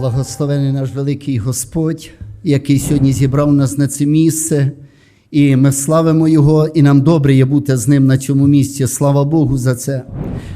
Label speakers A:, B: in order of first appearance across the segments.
A: Благословений наш великий Господь, який сьогодні зібрав нас на це місце, і ми славимо Його, і нам добре є бути з ним на цьому місці. Слава Богу за це.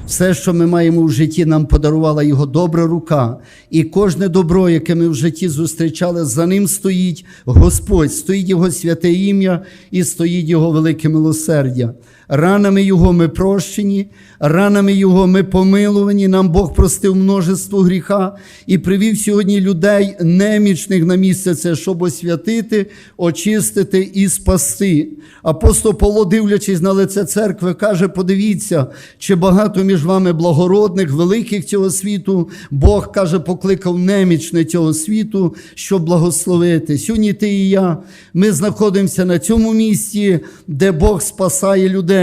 A: Все, що ми маємо в житті, нам подарувала Його добра рука. І кожне добро, яке ми в житті зустрічали, за ним стоїть Господь, стоїть Його святе ім'я і стоїть Його велике милосердя. Ранами Його ми прощені, ранами Його ми помилувані. Нам Бог простив множество гріха і привів сьогодні людей немічних на місце це, щоб освятити, очистити і спасти. Апостол Павло, дивлячись на лице церкви, каже: подивіться, чи багато між вами благородних, великих цього світу. Бог каже, покликав немічне цього світу, щоб благословити. Сьогодні ти і я. Ми знаходимося на цьому місці, де Бог спасає людей.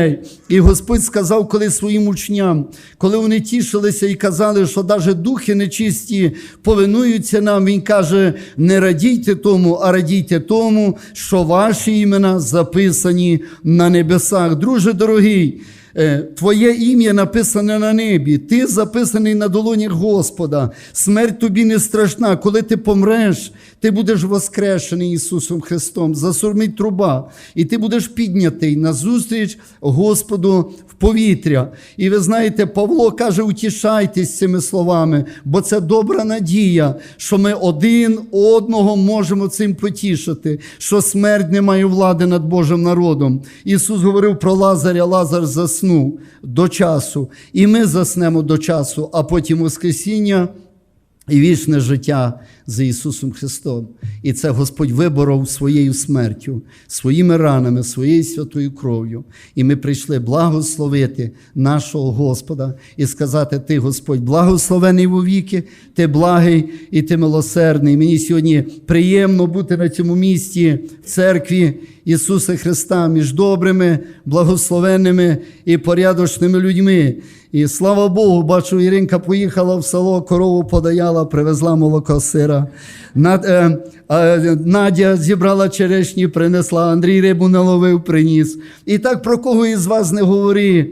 A: І Господь сказав, коли своїм учням, коли вони тішилися і казали, що навіть духи нечисті повинуються нам, Він каже: не радійте тому, а радійте тому, що ваші імена записані на небесах. Друже дорогий. Е, Твоє ім'я написане на небі, ти записаний на долонях Господа. Смерть тобі не страшна. Коли ти помреш, ти будеш воскрешений Ісусом Христом, засурмить труба, і ти будеш піднятий назустріч Господу в повітря. І ви знаєте, Павло каже: утішайтесь цими словами, бо це добра надія, що ми один одного можемо цим потішити, що смерть не має влади над Божим народом. Ісус говорив про Лазаря, Лазар заснув до часу, і ми заснемо до часу, а потім Воскресіння. І вічне життя за Ісусом Христом. І це Господь виборов своєю смертю, своїми ранами, своєю святою кров'ю. І ми прийшли благословити нашого Господа і сказати: Ти, Господь, благословений у віки, ти благий і ти милосердний. Мені сьогодні приємно бути на цьому місці в церкві Ісуса Христа між добрими, благословенними і порядочними людьми. І слава Богу, бачу, Іринка поїхала в село, корову подаяла, привезла молоко сира. Е, е, Надя зібрала черешні, принесла, Андрій рибу наловив, приніс. І так про кого із вас не говори.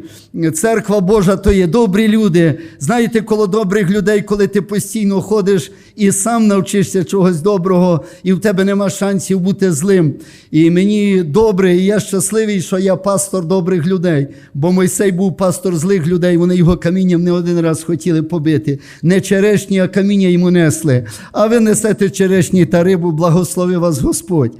A: Церква Божа то є добрі люди. Знаєте, коло добрих людей, коли ти постійно ходиш і сам навчишся чогось доброго, і в тебе нема шансів бути злим. І мені добре, і я щасливий, що я пастор добрих людей. Бо Мойсей був пастор злих людей, вони його камінням не один раз хотіли побити. Не черешні, а каміння йому несли. А ви несете черешні та рибу, благослови вас Господь.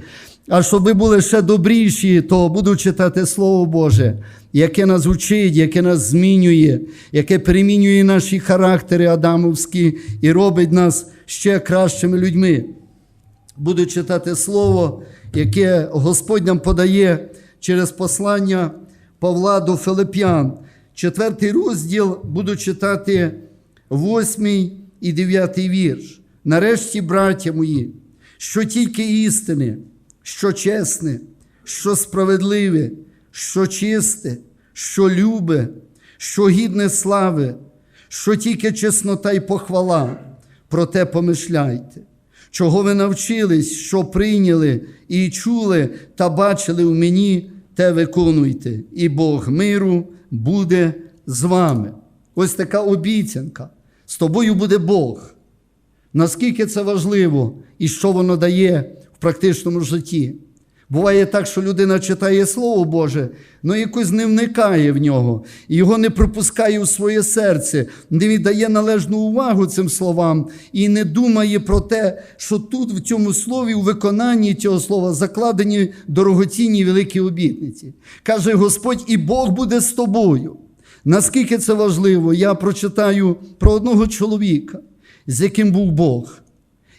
A: А щоб ви були ще добріші, то буду читати Слово Боже, яке нас учить, яке нас змінює, яке перемінює наші характери адамовські і робить нас ще кращими людьми. Буду читати Слово, яке Господь нам подає через послання Павла до Филип'ян. Четвертий розділ буду читати восьмий і дев'ятий вірш. Нарешті, браття мої, що тільки істини, що чесне, що справедливе, що чисте, що любе, що гідне слави, що тільки чеснота й похвала, про те помишляйте. Чого ви навчились, що прийняли і чули та бачили в мені, те виконуйте, і Бог миру буде з вами. Ось така обіцянка. З тобою буде Бог. Наскільки це важливо і що воно дає в практичному житті? Буває так, що людина читає Слово Боже, але якось не вникає в нього, і його не пропускає у своє серце, не віддає належну увагу цим словам і не думає про те, що тут, в цьому слові, у виконанні цього слова, закладені дорогоцінні великі обітниці. Каже Господь, і Бог буде з тобою. Наскільки це важливо, я прочитаю про одного чоловіка, з яким був Бог.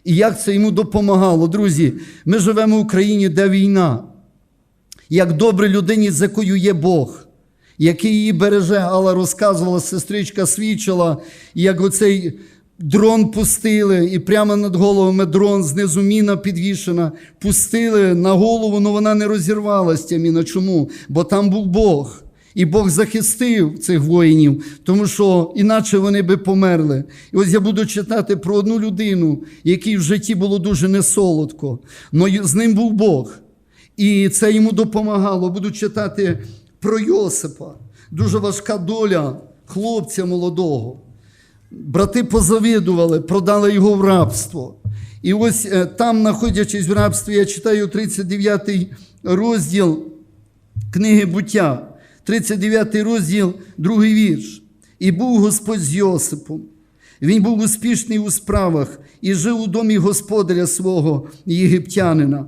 A: І як це йому допомагало. Друзі, ми живемо в Україні, де війна. Як добре людині, з якою є Бог, який її береже, Алла розказувала, сестричка свідчила, як оцей дрон пустили, і прямо над головами дрон, знизу міна підвішена, пустили на голову, але вона не розірвалася міна. Чому? Бо там був Бог. І Бог захистив цих воїнів, тому що іначе вони би померли. І ось я буду читати про одну людину, якій в житті було дуже несолодко, але з ним був Бог. І це йому допомагало. Буду читати про Йосипа. Дуже важка доля хлопця молодого. брати позавидували, продали його в рабство. І ось е, там, знаходячись в рабстві, я читаю 39 розділ книги буття, 39 розділ, другий вірш. І був Господь з Йосипом. Він був успішний у справах і жив у домі господаря свого єгиптянина.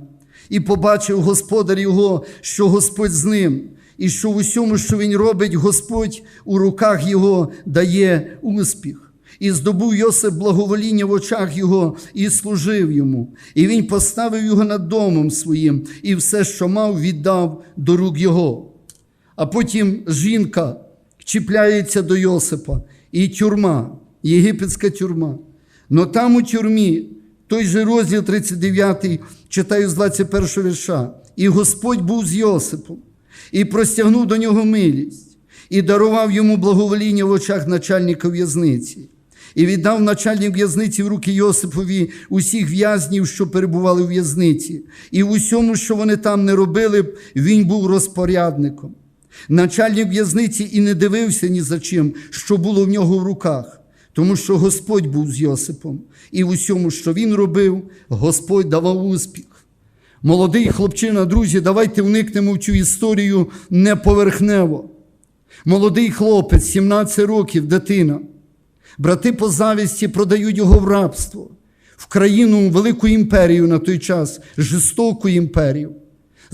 A: І побачив господар його, що Господь з ним, і що в усьому, що він робить, Господь у руках його дає успіх. І здобув Йосип благовоління в очах його і служив йому. І він поставив його над домом своїм, і все, що мав, віддав до рук його. А потім жінка чіпляється до Йосипа, і тюрма, єгипетська тюрма. Но там у тюрмі, той же розділ 39, читаю з 21 вірша, і Господь був з Йосипом, і простягнув до нього милість, і дарував йому благовоління в очах начальника в'язниці. І віддав начальник в'язниці в руки Йосипові усіх в'язнів, що перебували в в'язниці, і в усьому, що вони там не робили, він був розпорядником. Начальник в'язниці і не дивився ні за чим, що було в нього в руках, тому що Господь був з Йосипом, і в усьому, що він робив, Господь давав успіх. Молодий хлопчина, друзі, давайте вникнемо в цю історію неповерхнево. Молодий хлопець, 17 років, дитина. Брати по завісті продають його в рабство, в країну велику імперію на той час, жорстоку імперію.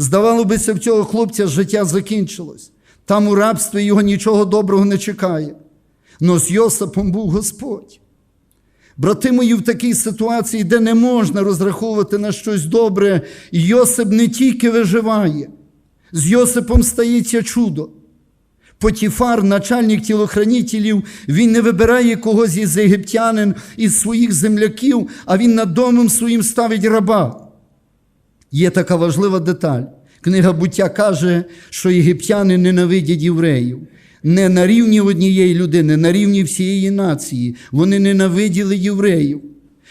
A: Здавало бися, в цього хлопця життя закінчилось. Там у рабстві його нічого доброго не чекає. Но з Йосипом був Господь. Брати мої, в такій ситуації, де не можна розраховувати на щось добре, Йосип не тільки виживає, з Йосипом стається чудо. Потіфар, начальник тілохранителів, він не вибирає когось із єгиптянин, із своїх земляків, а він над домом своїм ставить раба. Є така важлива деталь. Книга буття каже, що єгиптяни ненавидять євреїв. Не на рівні однієї людини, на рівні всієї нації. Вони ненавиділи євреїв.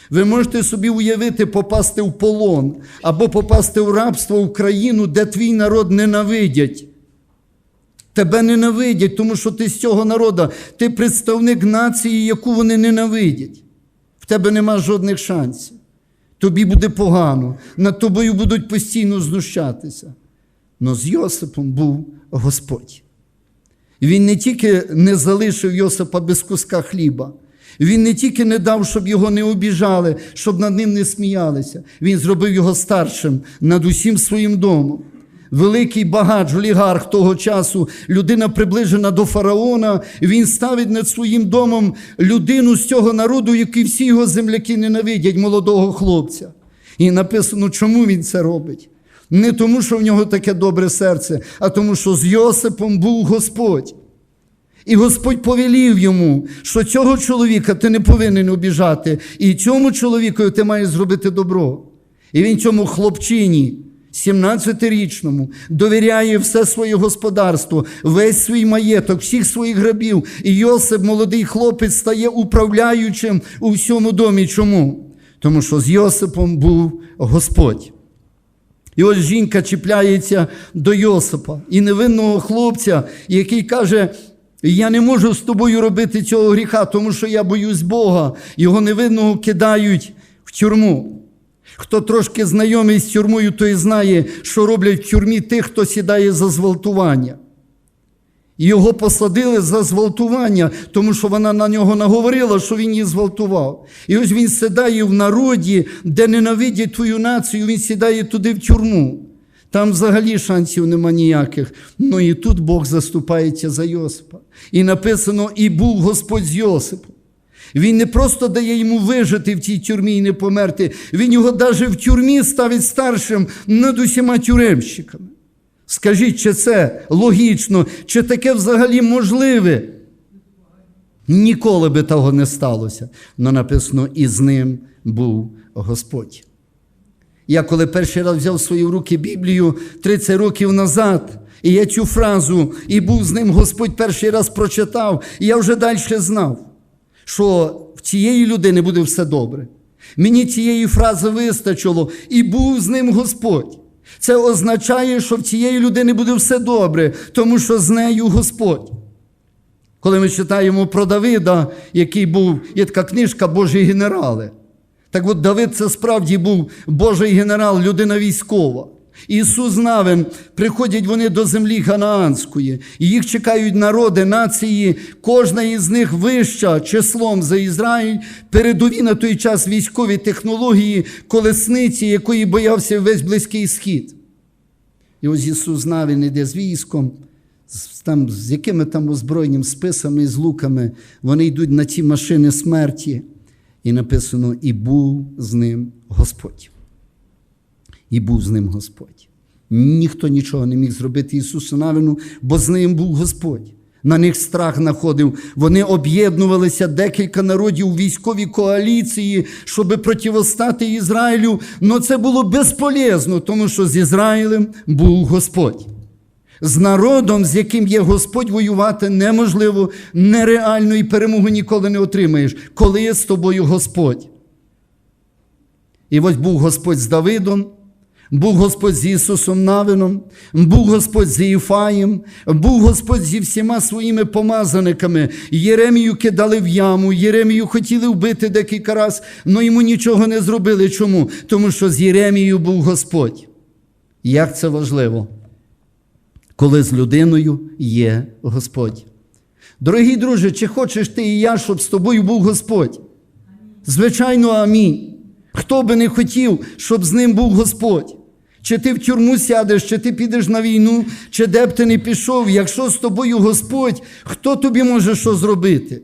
A: Ви можете собі уявити попасти в полон або попасти в рабство в країну, де твій народ ненавидять. Тебе ненавидять, тому що ти з цього народу, ти представник нації, яку вони ненавидять. В тебе нема жодних шансів. Тобі буде погано, над тобою будуть постійно знущатися. Но з Йосипом був Господь. Він не тільки не залишив Йосипа без куска хліба, він не тільки не дав, щоб його не обіжали, щоб над ним не сміялися. Він зробив його старшим над усім своїм домом. Великий багач, олігарх того часу, людина приближена до фараона, він ставить над своїм домом людину з цього народу, який всі його земляки ненавидять, молодого хлопця. І написано, чому він це робить. Не тому, що в нього таке добре серце, а тому, що з Йосипом був Господь. І Господь повелів йому, що цього чоловіка ти не повинен обіжати, і цьому чоловіку ти маєш зробити добро. І він цьому хлопчині, 17-річному, довіряє все своє господарство, весь свій маєток, всіх своїх грабів. І Йосип, молодий хлопець, стає управляючим у всьому домі. Чому? Тому що з Йосипом був Господь. І ось жінка чіпляється до Йосипа і невинного хлопця, який каже: Я не можу з тобою робити цього гріха, тому що я боюсь Бога. Його невинного кидають в тюрму. Хто трошки знайомий з тюрмою, той знає, що роблять в тюрмі тих, хто сідає за зґвалтування. Його посадили за зґвалтування, тому що вона на нього наговорила, що він її зґвалтував. І ось він сідає в народі, де ненавидять твою націю, він сідає туди в тюрму. Там взагалі шансів нема ніяких. Ну і тут Бог заступається за Йосипа. І написано: і був Господь з Йосипом. Він не просто дає йому вижити в цій тюрмі і не померти, він його навіть в тюрмі ставить старшим над усіма тюремщиками. Скажіть, чи це логічно, чи таке взагалі можливе? Ніколи би того не сталося. Но написано, і з ним був Господь. Я коли перший раз взяв в свої руки Біблію 30 років назад, і я цю фразу, і був з ним Господь перший раз прочитав, і я вже далі знав, що в цієї людини буде все добре. Мені цієї фрази вистачило, і був з ним Господь. Це означає, що в цієї людини буде все добре, тому що з нею Господь. Коли ми читаємо про Давида, який був, є така книжка Божі генерали. Так от Давид це справді був Божий генерал, людина військова. Ісус знав, він, приходять вони до землі Ханаанської, і їх чекають народи, нації, кожна із них вища числом за Ізраїль, передові на той час військові технології, колесниці, якої боявся весь Близький Схід. І ось Ісус знав, він іде з військом, з, там, з якими там озброєнням списами, з луками, вони йдуть на ті машини смерті. І написано: і був з ним Господь. І був з ним Господь. Ніхто нічого не міг зробити Ісусу Навину, бо з ним був Господь. На них страх находив. Вони об'єднувалися декілька народів у військовій коаліції, щоб противостати Ізраїлю. Але це було безполезно, тому що з Ізраїлем був Господь. З народом, з яким є Господь воювати, неможливо, нереально і перемогу ніколи не отримаєш, коли є з тобою Господь. І ось був Господь з Давидом, був Господь з Ісусом Навином, був Господь з Іфаєм, був Господь зі всіма своїми помазаниками. Єремію кидали в яму, Єремію хотіли вбити декілька разів, але йому нічого не зробили. Чому? Тому що з Єремією був Господь. Як це важливо? коли з людиною є Господь. Дорогі друзі, чи хочеш ти і я, щоб з тобою був Господь? Звичайно, амінь. Хто би не хотів, щоб з ним був Господь? Чи ти в тюрму сядеш, чи ти підеш на війну, чи де б ти не пішов, якщо з тобою Господь, хто тобі може що зробити?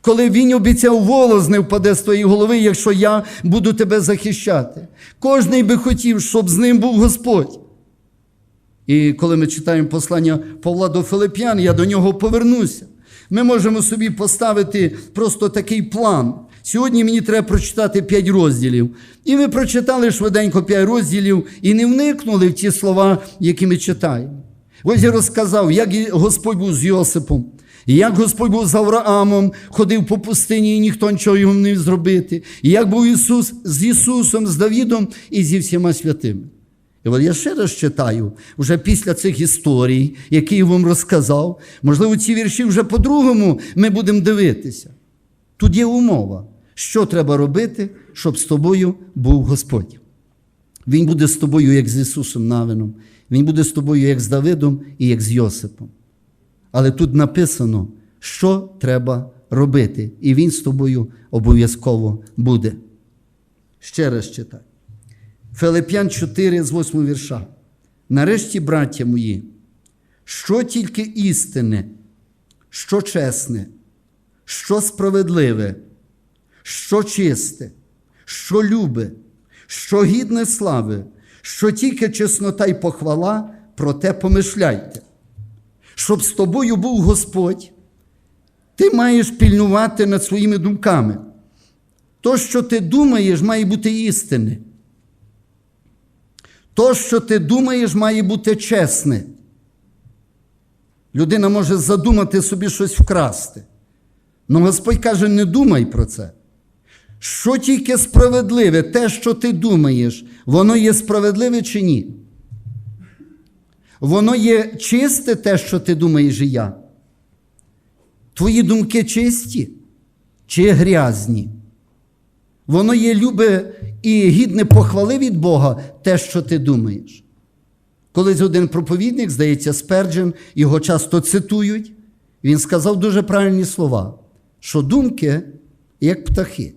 A: Коли він обіцяв волос не впаде з твоєї голови, якщо я буду тебе захищати. Кожний би хотів, щоб з ним був Господь. І коли ми читаємо послання Павла до Филип'ян, я до нього повернуся. Ми можемо собі поставити просто такий план. Сьогодні мені треба прочитати 5 розділів. І ми прочитали швиденько 5 розділів і не вникнули в ті слова, які ми читаємо. Ось я розказав, як Господь був з Йосипом, як Господь був з Авраамом, ходив по пустині, і ніхто нічого йому не зробити. І як був Ісус з Ісусом, з Давідом і зі всіма святими. І от я ще раз читаю, вже після цих історій, які я вам розказав, можливо, ці вірші вже по-другому ми будемо дивитися. Тут є умова, що треба робити, щоб з тобою був Господь. Він буде з тобою, як з Ісусом Навином, Він буде з тобою, як з Давидом і як з Йосипом. Але тут написано, що треба робити, і Він з тобою обов'язково буде. Ще раз читай. Филип'ян 4 з 8 вірша. Нарешті, браття мої, що тільки істинне, що чесне, що справедливе, що чисте, що любе, що гідне слави, що тільки чеснота й похвала, про те помишляйте. Щоб з тобою був Господь, ти маєш пільнувати над своїми думками. То, що ти думаєш, має бути істинне. То, що ти думаєш, має бути чесне. Людина може задумати собі щось вкрасти. Але Господь каже, не думай про це. Що тільки справедливе, те, що ти думаєш, воно є справедливе чи ні? Воно є чисте те, що ти думаєш і я. Твої думки чисті чи грязні? Воно є любе і гідне похвали від Бога те, що ти думаєш. Колись один проповідник, здається, Сперджен, його часто цитують, він сказав дуже правильні слова, що думки як птахи.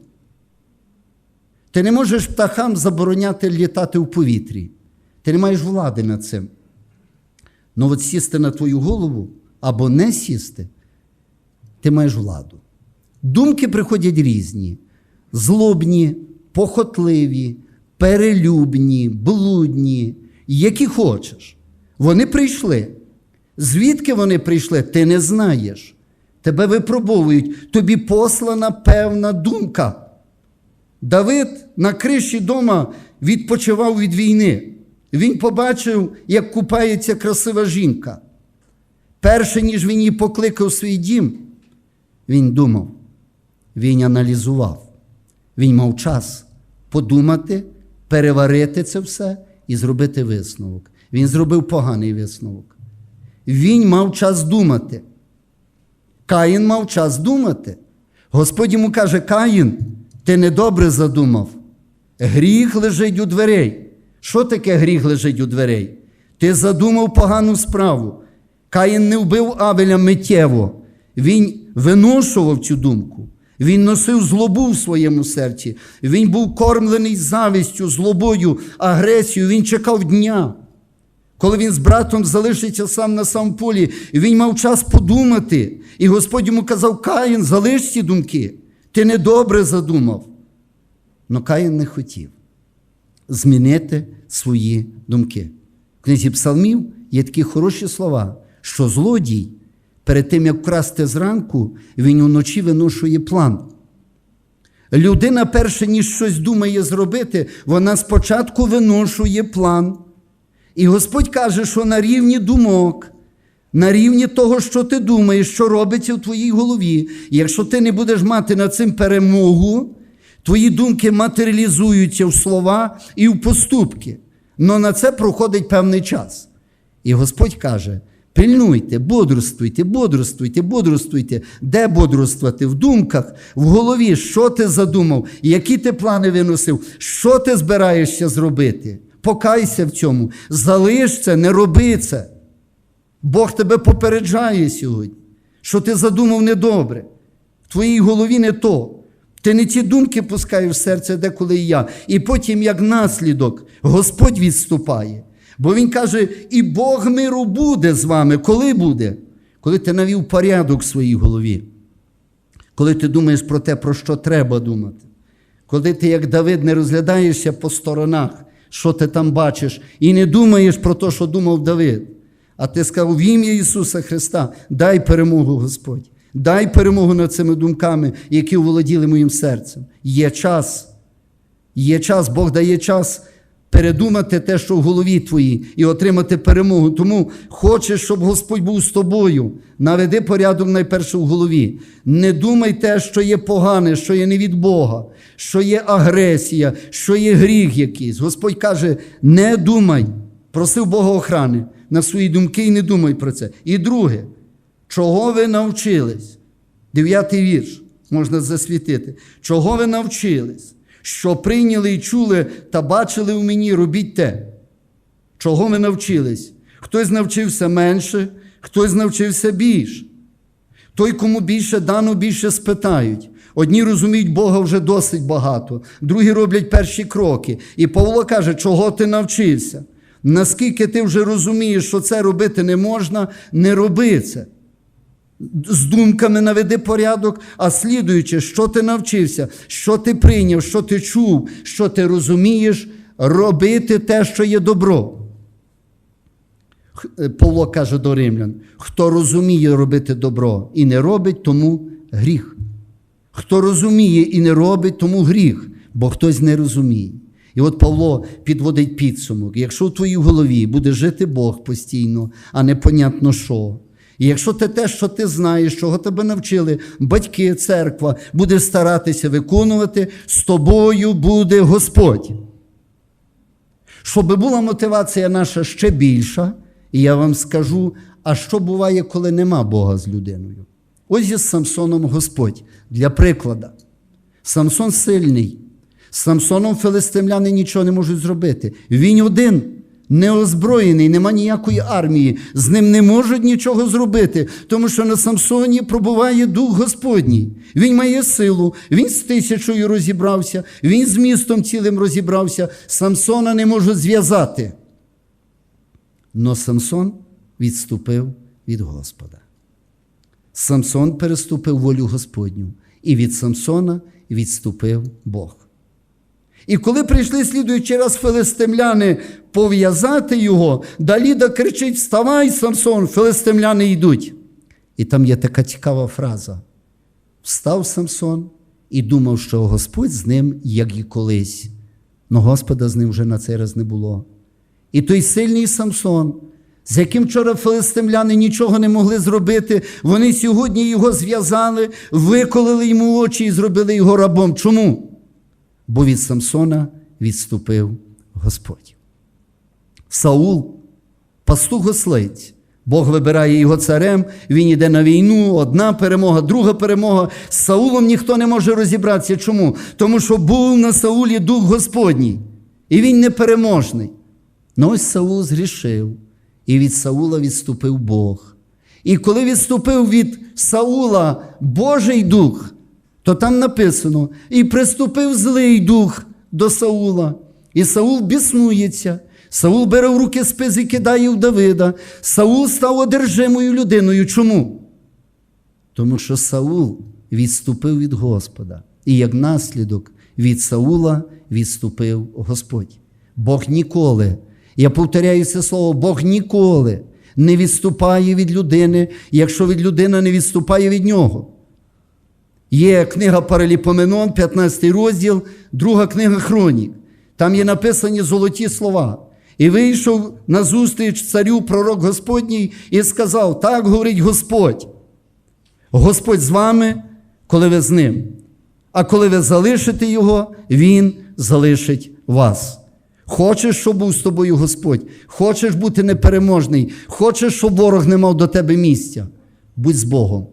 A: Ти не можеш птахам забороняти літати в повітрі. Ти не маєш влади над цим. Ну от сісти на твою голову або не сісти, ти маєш владу. Думки приходять різні злобні, похотливі, перелюбні, блудні, які хочеш. Вони прийшли. Звідки вони прийшли, ти не знаєш. Тебе випробовують, тобі послана певна думка. Давид на криші дома відпочивав від війни. Він побачив, як купається красива жінка. Перше, ніж він її покликав у свій дім, він думав, він аналізував. Він мав час подумати, переварити це все і зробити висновок. Він зробив поганий висновок. Він мав час думати. Каїн мав час думати. Господь йому каже: Каїн, ти недобре задумав. Гріх лежить у дверей. Що таке гріх лежить у дверей? Ти задумав погану справу. Каїн не вбив Авеля миттєво. Він виношував цю думку. Він носив злобу в своєму серці. Він був кормлений завістю, злобою, агресією. Він чекав дня. Коли він з братом залишиться сам на сам полі, він мав час подумати. І Господь йому казав: Каїн, залиш ці думки. Ти недобре задумав. Но Каїн не хотів змінити свої думки. В книзі Псалмів є такі хороші слова, що злодій перед тим, як вкрасти зранку, він уночі виношує план. Людина, перше, ніж щось думає зробити, вона спочатку виношує план. І Господь каже, що на рівні думок, на рівні того, що ти думаєш, що робиться в твоїй голові, якщо ти не будеш мати над цим перемогу, твої думки матеріалізуються в слова і в поступки. Но на це проходить певний час. І Господь каже: пильнуйте, бодрствуйте, бодрствуйте, бодрствуйте. Де бодрствувати? В думках, в голові, що ти задумав, які ти плани виносив, що ти збираєшся зробити. Покайся в цьому, залиш це, не роби це. Бог тебе попереджає сьогодні, що ти задумав недобре. В твоїй голові не то. Ти не ці думки пускаєш в серце, деколи і я. І потім, як наслідок, Господь відступає. Бо Він каже: і Бог миру буде з вами. Коли буде? Коли ти навів порядок в своїй голові. Коли ти думаєш про те, про що треба думати. Коли ти, як Давид, не розглядаєшся по сторонах, що ти там бачиш, і не думаєш про те, що думав Давид. А ти сказав в ім'я Ісуса Христа, дай перемогу Господь. Дай перемогу над цими думками, які оволоділи моїм серцем. Є час. Є час, Бог дає час передумати те, що в голові твоїй, і отримати перемогу. Тому хочеш, щоб Господь був з тобою. Наведи порядок найперше в голові. Не думай те, що є погане, що є не від Бога, що є агресія, що є гріх якийсь. Господь каже: не думай. Просив Бога охрани на свої думки і не думай про це. І друге, чого ви навчились? Дев'ятий вірш можна засвітити. Чого ви навчились? Що прийняли і чули та бачили в мені, робіть те. Чого ви навчились? Хтось навчився менше, хтось навчився більше. Той, кому більше дано, більше спитають. Одні розуміють Бога вже досить багато, другі роблять перші кроки. І Павло каже, чого ти навчився? Наскільки ти вже розумієш, що це робити не можна, не роби це. З думками наведи порядок, а слідуючи, що ти навчився, що ти прийняв, що ти чув, що ти розумієш, робити те, що є добро. Павло каже до римлян: хто розуміє робити добро і не робить, тому гріх. Хто розуміє і не робить, тому гріх, бо хтось не розуміє. І от Павло підводить підсумок. Якщо в твоїй голові буде жити Бог постійно, а непонятно що. І якщо ти те, що ти знаєш, чого тебе навчили, батьки, церква, будеш старатися виконувати, з тобою буде Господь. Щоб була мотивація наша ще більша, і я вам скажу, а що буває, коли нема Бога з людиною? Ось із Самсоном Господь для приклада. Самсон сильний. З Самсоном филистимляни нічого не можуть зробити. Він один, неозброєний, нема ніякої армії. З ним не можуть нічого зробити, тому що на Самсоні пробуває дух Господній. Він має силу, він з тисячою розібрався, він з містом цілим розібрався. Самсона не можуть зв'язати. Но Самсон відступив від Господа. Самсон переступив волю Господню, і від Самсона відступив Бог. І коли прийшли слідуючий раз филистимляни пов'язати його, Даліда кричить: Вставай, Самсон, филистимляни йдуть. І там є така цікава фраза: Встав Самсон і думав, що Господь з ним, як і колись. Но Господа з ним вже на цей раз не було. І той сильний Самсон, з яким вчора филистимляни нічого не могли зробити, вони сьогодні його зв'язали, виколили йому очі і зробили його рабом. Чому? Бо від Самсона відступив Господь. Саул, пастух ослиць, Бог вибирає його царем, він йде на війну, одна перемога, друга перемога. З Саулом ніхто не може розібратися. Чому? Тому що був на Саулі дух Господній, і він непереможний. Ну ось Саул згрішив, і від Саула відступив Бог. І коли відступив від Саула Божий дух, то там написано: і приступив злий дух до Саула, і Саул біснується. Саул бере в руки спис і кидає в Давида. Саул став одержимою людиною. Чому? Тому що Саул відступив від Господа, і як наслідок від Саула відступив Господь. Бог ніколи, я повторяю це слово, Бог ніколи не відступає від людини, якщо від людина не відступає від нього. Є книга Параліпоменон, 15 розділ, друга книга Хронік. Там є написані золоті слова. І вийшов на зустріч царю пророк Господній і сказав: Так говорить Господь. Господь з вами, коли ви з ним. А коли ви залишите його, Він залишить вас. Хочеш, щоб був з тобою Господь, хочеш бути непереможний, хочеш, щоб ворог не мав до тебе місця. Будь з Богом.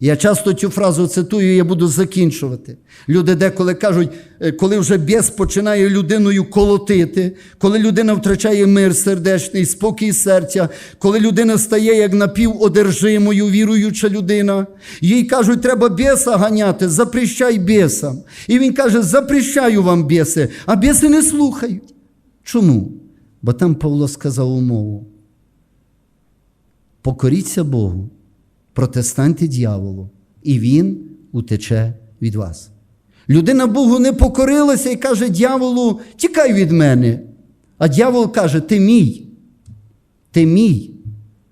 A: Я часто цю фразу цитую, я буду закінчувати. Люди деколи кажуть, е, коли вже біс починає людиною колотити, коли людина втрачає мир сердечний, спокій серця, коли людина стає як напіводержимою, віруюча людина, їй кажуть, треба біса ганяти, запрещай бісам. І він каже, запрещаю вам біси, а біси не слухають. Чому? Бо там Павло сказав умову. Покоріться Богу протестанти дьяволу, і він утече від вас. Людина Богу не покорилася і каже дьяволу, тікай від мене. А дьявол каже: Ти мій, ти мій,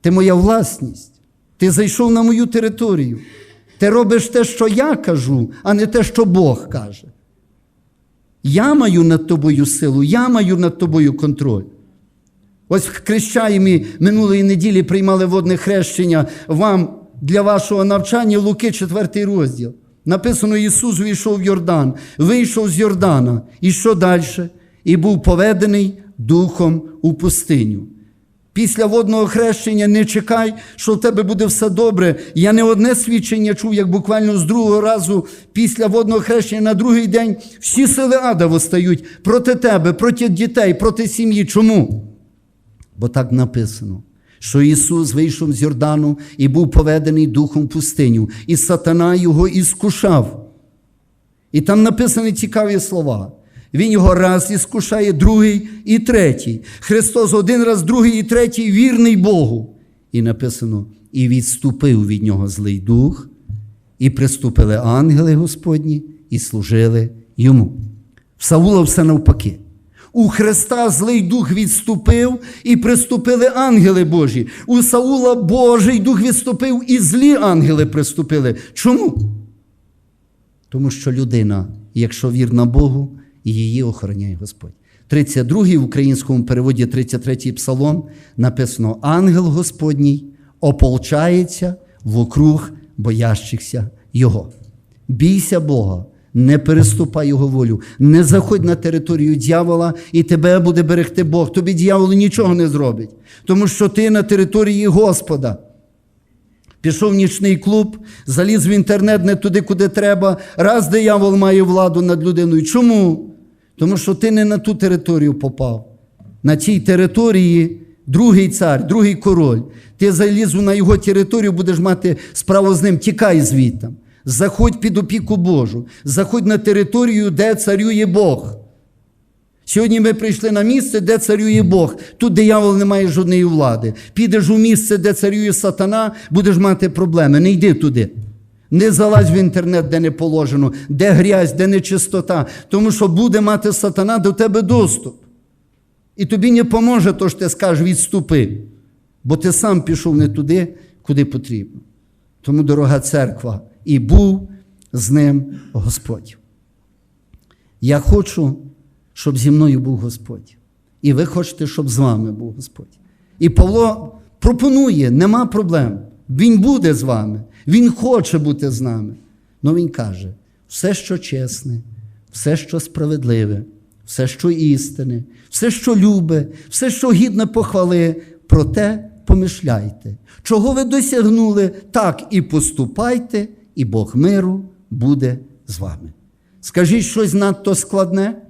A: ти моя власність, ти зайшов на мою територію. Ти робиш те, що я кажу, а не те, що Бог каже. Я маю над тобою силу, я маю над тобою контроль. Ось в Крещаємі минулої неділі приймали водне хрещення вам для вашого навчання Луки, 4 розділ. Написано: Ісус війшов в Йордан, вийшов з Йордана. І що далі? І був поведений духом у пустиню. Після водного хрещення не чекай, що в тебе буде все добре. Я не одне свідчення чув, як буквально з другого разу після водного хрещення на другий день всі сили ада восстають проти тебе, проти дітей, проти сім'ї. Чому? Бо так написано, що Ісус вийшов з Йордану і був поведений духом пустиню, і сатана його іскушав. І там написані цікаві слова. Він його раз іскушає, другий і третій. Христос один раз, другий і третій вірний Богу. І написано: і відступив від нього злий дух, і приступили ангели Господні, і служили йому. В Саула все навпаки. У Христа злий дух відступив і приступили ангели Божі. У Саула Божий дух відступив, і злі ангели приступили. Чому? Тому що людина, якщо вірна Богу, її охороняє Господь. 32-й в українському переводі 33-й псалом написано: Ангел Господній ополчається вокруг боящихся Його. Бійся Бога, не переступай Його волю, не заходь на територію дьявола, і тебе буде берегти Бог. Тобі дьявол нічого не зробить, тому що ти на території Господа. Пішов в нічний клуб, заліз в інтернет не туди, куди треба. Раз диявол має владу над людиною. Чому? Тому що ти не на ту територію попав. На цій території другий цар, другий король. Ти залізу на його територію, будеш мати справу з ним. Тікай звідти. Заходь під опіку Божу. Заходь на територію, де царює Бог. Сьогодні ми прийшли на місце, де царює Бог. Тут диявол не має жодної влади. Підеш у місце, де царює сатана, будеш мати проблеми. Не йди туди. Не залазь в інтернет, де не положено, де грязь, де нечистота. Тому що буде мати сатана до тебе доступ. І тобі не поможе, то що ти скажеш відступи. Бо ти сам пішов не туди, куди потрібно. Тому, дорога церква, і був з ним Господь. Я хочу щоб зі мною був Господь. І ви хочете, щоб з вами був Господь. І Павло пропонує, нема проблем. Він буде з вами, Він хоче бути з нами. Але Він каже: все, що чесне, все, що справедливе, все, що істинне, все, що любе, все, що гідне похвали, про те помишляйте. Чого ви досягнули, так і поступайте, і Бог миру буде з вами. Скажіть щось надто складне?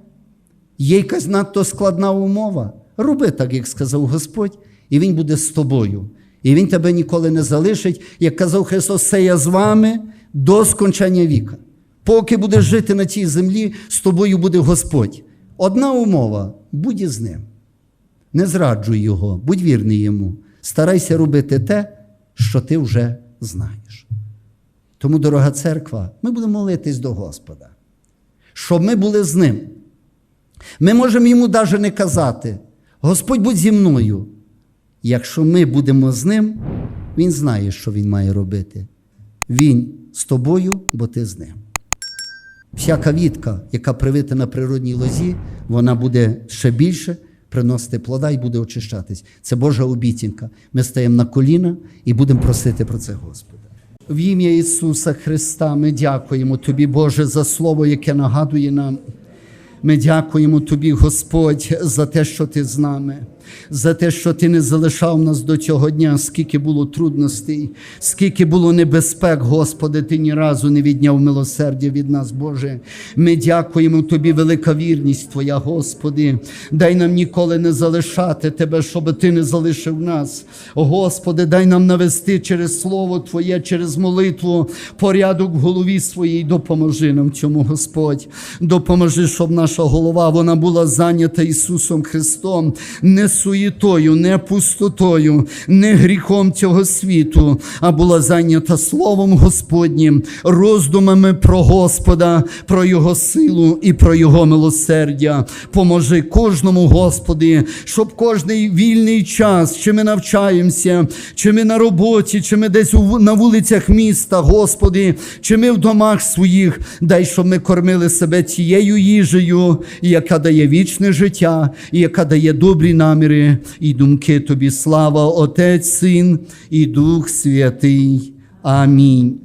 A: Є якась надто складна умова. Роби так, як сказав Господь, і Він буде з тобою. І Він тебе ніколи не залишить, як казав Христос, це я з вами до скончання віка. Поки будеш жити на цій землі, з тобою буде Господь. Одна умова будь із ним. Не зраджуй його, будь вірний йому. Старайся робити те, що ти вже знаєш. Тому, дорога церква, ми будемо молитись до Господа, щоб ми були з ним. Ми можемо йому навіть не казати: Господь будь зі мною. Якщо ми будемо з ним, він знає, що він має робити. Він з тобою, бо ти з ним. Всяка вітка, яка привита на природній лозі, вона буде ще більше приносити плода і буде очищатись. Це Божа обіцянка. Ми стаємо на коліна і будемо просити про це Господа. В ім'я Ісуса Христа ми дякуємо Тобі, Боже, за слово, яке нагадує нам. Ми дякуємо Тобі, Господь, за те, що Ти з нами, за те, що Ти не залишав нас до цього дня, скільки було трудностей, скільки було небезпек, Господи, Ти ні разу не відняв милосердя від нас, Боже. Ми дякуємо Тобі, велика вірність Твоя, Господи. Дай нам ніколи не залишати Тебе, щоб Ти не залишив нас. Господи, дай нам навести через Слово Твоє, через молитву, порядок в голові своїй. Допоможи нам цьому, Господь. Допоможи, щоб наша голова вона була зайнята Ісусом Христом, не суєтою, не пустотою, не гріхом цього світу, а була зайнята Словом Господнім, роздумами про Господа, про Його силу і про Його милосердя. Поможи кожному, Господи, щоб кожний вільний час, чи ми навчаємося, чи ми на роботі, чи ми десь на вулицях міста, Господи, чи ми в домах своїх, дай, щоб ми кормили себе тією їжею, яка дає вічне життя, яка дає добрі наміри і думки Тобі. Слава, Отець, Син і Дух Святий. Амінь.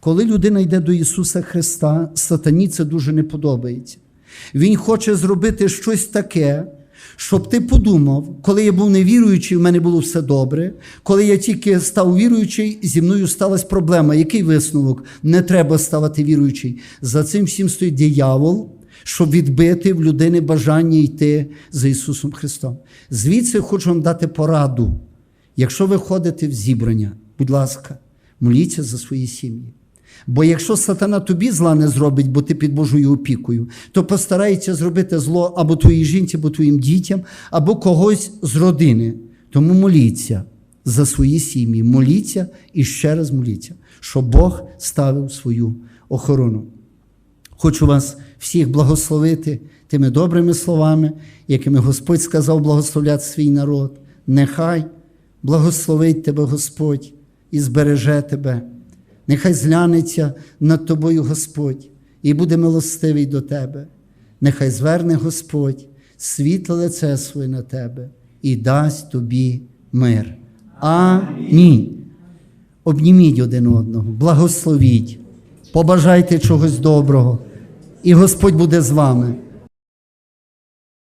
A: Коли людина йде до Ісуса Христа, сатані це дуже не подобається. Він хоче зробити щось таке, щоб ти подумав, коли я був невіруючий, в мене було все добре. Коли я тільки став віруючий, зі мною сталася проблема. Який висновок? Не треба ставати віруючий. За цим всім стоїть диявол, щоб відбити в людини бажання йти за Ісусом Христом. Звідси хочу вам дати пораду. Якщо ви ходите в зібрання, будь ласка, моліться за свої сім'ї. Бо якщо сатана тобі зла не зробить, бо ти під Божою опікою, то постарається зробити зло або твоїй жінці, або твоїм дітям, або когось з родини. Тому моліться за свої сім'ї, моліться і ще раз моліться, щоб Бог ставив свою охорону. Хочу вас всіх благословити тими добрими словами, якими Господь сказав благословляти свій народ. Нехай благословить тебе Господь і збереже тебе. Нехай зглянеться над тобою Господь і буде милостивий до тебе. Нехай зверне Господь світле лице своє на тебе і дасть тобі мир. Амінь. Обніміть один одного, благословіть, побажайте чогось доброго, і Господь буде з вами.